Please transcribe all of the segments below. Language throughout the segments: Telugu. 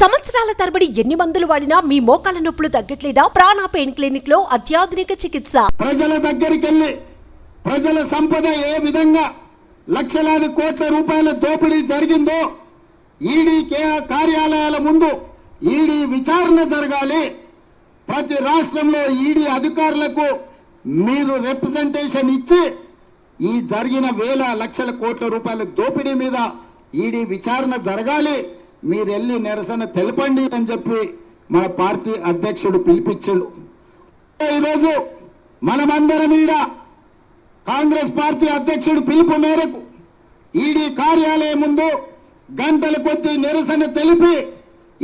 సంవత్సరాల తరబడి ఎన్ని మందులు వాడినా మీ మోకాల నొప్పులు తగ్గట్లేదా? ప్రాణ పెయిన్ క్లినిక్లో అత్యాధునిక చికిత్స. ప్రజల దగ్గరికి వెళ్ళి ప్రజల సంపద ఏ విధంగా లక్షలాది కోట్ల రూపాయల దోపిడీ జరిగిందో ఈడీ కే- కార్యాలయాల ముందు ఈడీ విచారణ జరగాలి. ప్రతి రాష్ట్రంలో ఈడీ అధికారులకు మీరు రిప్రజెంటేషన్ ఇచ్చి ఈ జరిగిన వేల లక్షల కోట్ల రూపాయల దోపిడీ మీద ఈడీ విచారణ జరగాలి. మీరు వెళ్ళి నిరసన తెలపండి అని చెప్పి మన పార్టీ అధ్యక్షుడు పిలిపించాడు. ఈరోజు మనమందరం ఈడ కాంగ్రెస్ పార్టీ అధ్యక్షుడు పిలుపు మేరకు ఈడీ కార్యాలయం ముందు గంటల కొద్ది నిరసన తెలిపి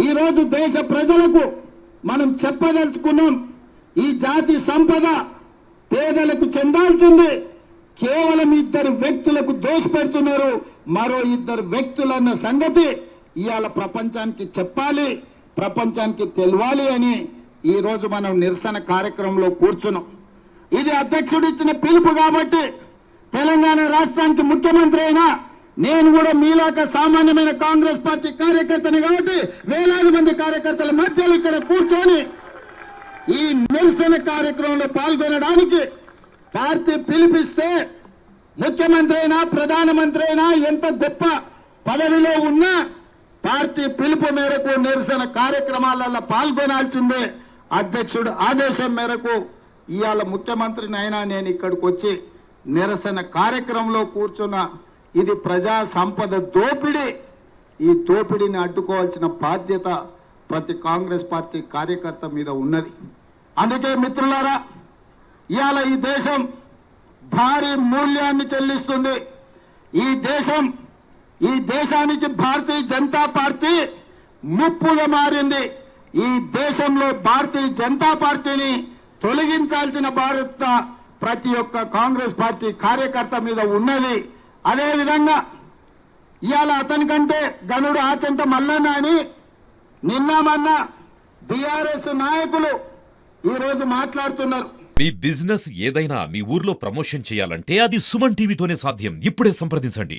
ఈరోజు దేశ ప్రజలకు మనం చెప్పదలుచుకున్నాం. ఈ జాతి సంపద పేదలకు చెందాల్సింది. కేవలం ఇద్దరు వ్యక్తులకు దోషపెడుతున్నారు. మరో ఇద్దరు వ్యక్తులన్న సంగతి ఇవాళ ప్రపంచానికి చెప్పాలి ప్రపంచానికి తెలవాలి అని ఈ రోజు మనం నిరసన కార్యక్రమంలో కూర్చున్నాం. ఇది అధ్యక్షుడు ఇచ్చిన పిలుపు కాబట్టి తెలంగాణ రాష్ట్రానికి ముఖ్యమంత్రి అయినా నేను కూడా మీలాక సామాన్యమైన కాంగ్రెస్ పార్టీ కార్యకర్తని కాబట్టి వేలాది మంది కార్యకర్తల మధ్యలో ఇక్కడ కూర్చొని ఈ నిరసన కార్యక్రమంలో పాల్గొనడానికి పార్టీ పిలిపిస్తే ముఖ్యమంత్రి అయినా ప్రధానమంత్రి అయినా ఎంత గొప్ప పదవిలో ఉన్నా పార్టీ పిలుపు మేరకు నిరసన కార్యక్రమాలలో పాల్గొనాల్సిందే. అధ్యక్షుడు ఆదేశం మేరకు ఇవాళ ముఖ్యమంత్రిని అయినా నేను ఇక్కడికి వచ్చి నిరసన కార్యక్రమంలో కూర్చున్న ఇది ప్రజా సంపద దోపిడీ. ఈ దోపిడీని అడ్డుకోవాల్సిన బాధ్యత ప్రతి కాంగ్రెస్ పార్టీ కార్యకర్త మీద ఉన్నది. అందుకే మిత్రులారా ఇవాళ ఈ దేశం భారీ మూల్యాన్ని చెల్లిస్తుంది. ఈ దేశం ఈ దేశానికి భారతీయ జనతా పార్టీ ముప్పుగా మారింది. ఈ దేశంలో భారతీయ జనతా పార్టీని తొలగించాల్సిన భారత ప్రతి ఒక్క కాంగ్రెస్ పార్టీ కార్యకర్త మీద ఉన్నది. అదే విధంగా ఇవాళ అతనికంటే గనుడు ఆచంట మల్లన్న అని నిన్న మొన్న బీఆర్ఎస్ నాయకులు ఈరోజు మాట్లాడుతున్నారు. మీ బిజినెస్ ఏదైనా మీ ఊర్లో ప్రమోషన్ చేయాలంటే అది సుమన్ టీవీతోనే సాధ్యం. ఇప్పుడే సంప్రదించండి.